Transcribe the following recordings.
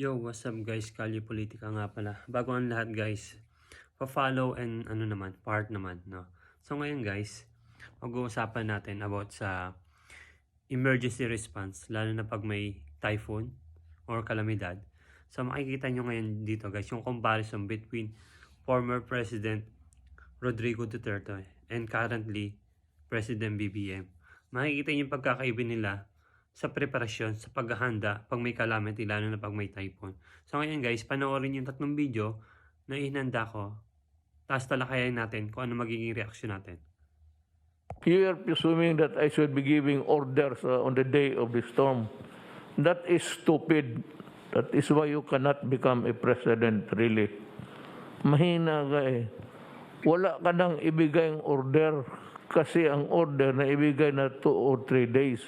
Yo, what's up guys? Kalye Politika nga pala. Bago ang lahat guys, pa-follow and ano naman, part naman, no? So ngayon guys, mag-uusapan natin about sa emergency response, lalo na pag may typhoon or kalamidad. So makikita nyo ngayon dito guys, yung comparison between former President Rodrigo Duterte and currently President BBM. Makikita nyo yung pagkakaiba nila sa preparasyon, sa paghahanda pag may calamity, lalo na pag may typhoon. So ngayon guys, panoorin yung tatlong video na ihinanda ko. Tapos talakayan natin kung ano magiging reaksyon natin. You are presuming that I should be giving orders uh, on the day of the storm. That is stupid. That is why you cannot become a president, really. Mahina ka eh. Wala ka nang ibigay ang order kasi ang order na ibigay na two or three days.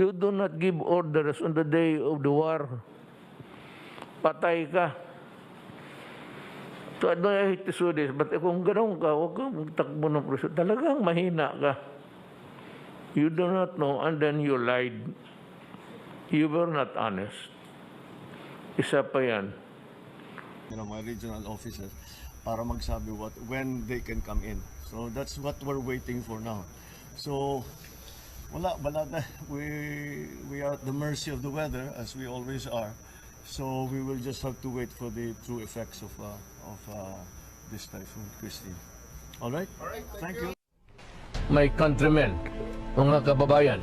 You do not give orders on the day of the war. Patay ka. So, I don't hate to do this, but kung ganun ka, huwag kang magtakbo ng preso. Talagang mahina ka. You do not know, and then you lied. You were not honest. Isa pa yan. you know, my regional officers para magsabi what when they can come in. So that's what we're waiting for now. So wala wala na we we are at the mercy of the weather as we always are. So we will just have to wait for the true effects of uh, of uh, this typhoon, Christine. All right? All right. Thank, you. My countrymen, mga kababayan,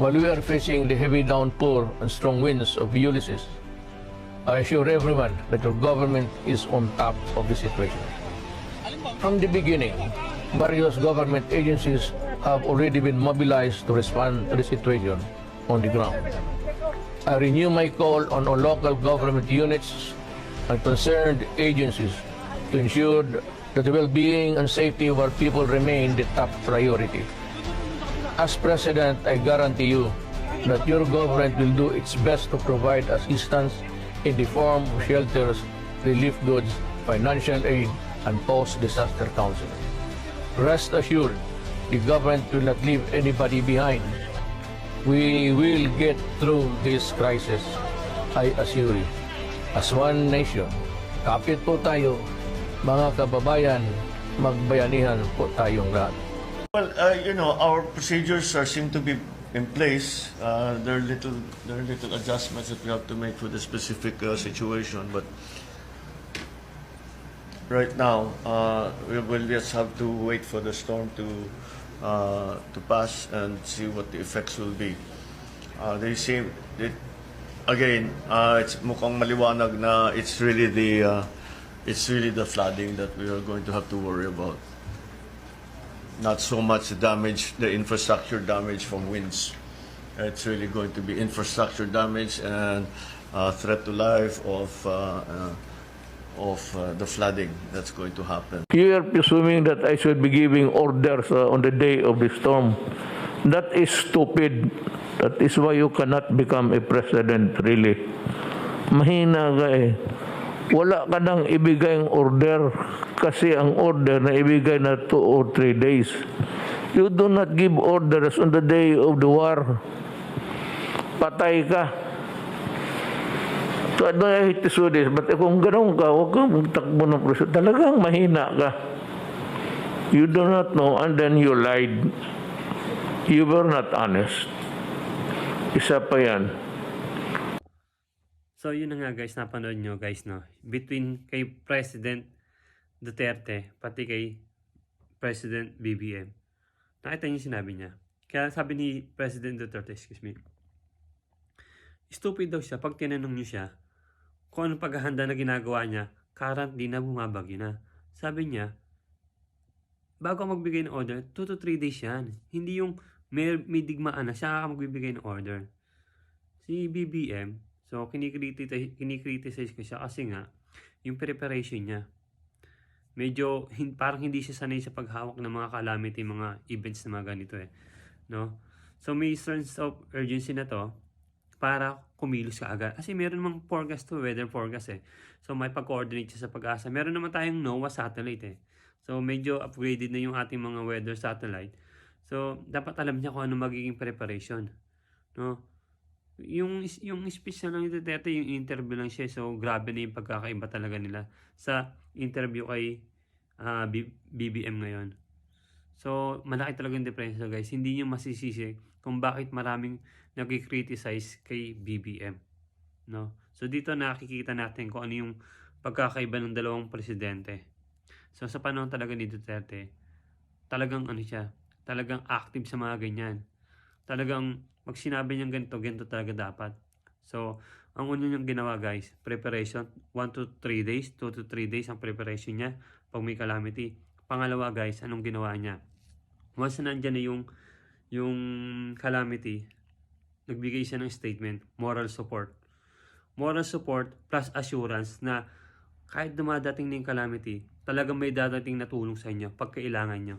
while we are facing the heavy downpour and strong winds of Ulysses, I assure everyone that your government is on top of the situation. From the beginning, various government agencies have already been mobilized to respond to the situation on the ground. I renew my call on all local government units and concerned agencies to ensure that the well-being and safety of our people remain the top priority. As President, I guarantee you that your government will do its best to provide assistance in the form of shelters, relief goods, financial aid, and post-disaster counseling. Rest assured, the government will not leave anybody behind. We will get through this crisis, I assure you. As one nation, kapit po tayo, mga kababayan, magbayanihan po tayong lahat. Well, uh, you know, our procedures are seem to be in place. Uh, there are little there are little adjustments that we have to make for the specific uh, situation, but right now uh, we will just have to wait for the storm to uh, to pass and see what the effects will be. Uh, they seem it, again. Uh, it's mukhang maliwanag na it's really the uh, it's really the flooding that we are going to have to worry about not so much the damage, the infrastructure damage from winds. It's really going to be infrastructure damage and uh, threat to life of uh, uh, of uh, the flooding that's going to happen. You are presuming that I should be giving orders uh, on the day of the storm. That is stupid. That is why you cannot become a president, really. Mahina ka eh. Wala ka nang ibigay ang order kasi ang order na ibigay na two or three days. You do not give orders on the day of the war. Patay ka. So, I hate to do this, but kung ganun ka, huwag kang magtakbo ng preso. Talagang mahina ka. You do not know, and then you lied. You were not honest. Isa pa yan. So yun na nga guys, napanood nyo guys no. Between kay President Duterte, pati kay President BBM. Nakita niyo sinabi niya. Kaya sabi ni President Duterte, excuse me, stupid daw siya pag tinanong niyo siya kung anong paghahanda na ginagawa niya, currently na bumabagyo na. Sabi niya, bago magbigay ng order, 2 to 3 days yan. Hindi yung may, may digmaan na siya ka magbibigay ng order. Si BBM, so kinikriticize, kinikriticize ko siya kasi nga, yung preparation niya, medyo hin, parang hindi siya sanay sa paghawak ng mga calamity, mga events na mga ganito eh. No? So may sense of urgency na to para kumilos ka agad. Kasi meron namang forecast to, weather forecast eh. So may pag-coordinate siya sa pag-asa. Meron naman tayong NOAA satellite eh. So medyo upgraded na yung ating mga weather satellite. So dapat alam niya kung ano magiging preparation. No? yung yung speech na lang yung interview lang siya. So, grabe na yung pagkakaiba talaga nila sa interview kay ah, B- BBM ngayon. So, malaki talaga yung diferensya guys. Hindi nyo masisisi kung bakit maraming nag-criticize kay BBM. No? So, dito nakikita natin kung ano yung pagkakaiba ng dalawang presidente. So, sa panahon talaga ni Duterte, talagang ano siya, talagang active sa mga ganyan. Talagang pag sinabi niyang ganito, ganito talaga dapat. So, ang una niyang ginawa guys, preparation, 1 to 3 days, 2 to 3 days ang preparation niya pag may calamity. Pangalawa guys, anong ginawa niya? Once na nandyan na yung, yung calamity, nagbigay siya ng statement, moral support. Moral support plus assurance na kahit dumadating na yung calamity, talagang may dadating na tulong sa inyo pag kailangan nyo.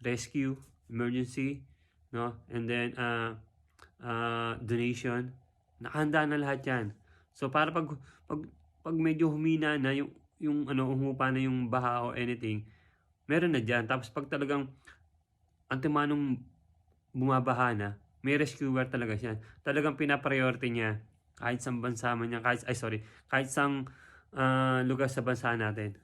Rescue, emergency, no? And then, uh, uh, donation. Nakahanda na lahat yan. So, para pag, pag, pag medyo humina na yung, yung ano, humupa na yung baha o anything, meron na dyan. Tapos pag talagang antimanong bumabaha na, may rescuer talaga siya. Talagang pinapriority niya kahit sa bansa man niya, kahit, ay sorry, kahit sang ah, lugar sa bansa natin.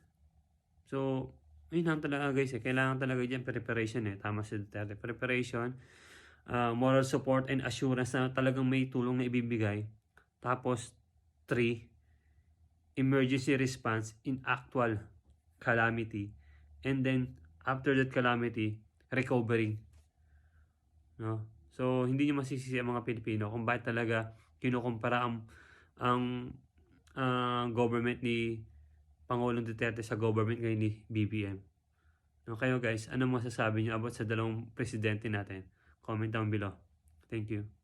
So, yun lang talaga guys eh. Kailangan talaga dyan preparation eh. Tama si Duterte. Preparation, ah, moral support and assurance na talagang may tulong na ibibigay. Tapos, three, emergency response in actual calamity. And then, after that calamity, recovering. No? So, hindi nyo masisisi ang mga Pilipino kung bakit talaga kinukumpara ang, ang ah, government ni Pangulong Duterte sa government ngayon ni BBM. No, kayo guys, ano masasabi nyo about sa dalawang presidente natin? Comment down below. Thank you.